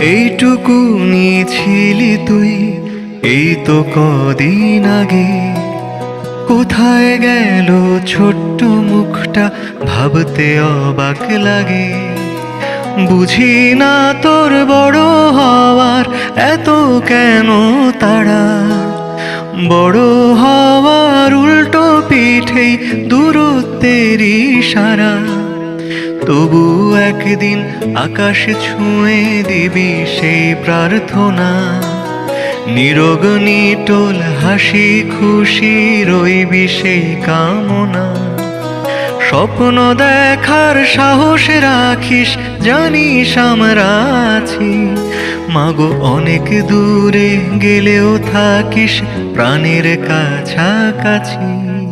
এইটুকু নিয়েছিলি তুই, এই তো কদিন আগে। কোথায় গেল ছোট্ট মুখটা, ভাবতে অবাক লাগে। বুঝি না তোর বড় হওয়ার এত কেন তাড়া। বড় হওয়ার উল্টো পিঠেই দূরত্বেরই সারা তবু একদিন আকাশ ছুঁয়ে দিবি সেই প্রার্থনা। নিরোগ নিটোল হাসি খুশি রইবি সেই কামনা। স্বপ্ন দেখার সাহস রাখিস, জানিস আমরা আছি। মাগো, অনেক দূরে গেলেও থাকিস, প্রাণের কাছাকাছি।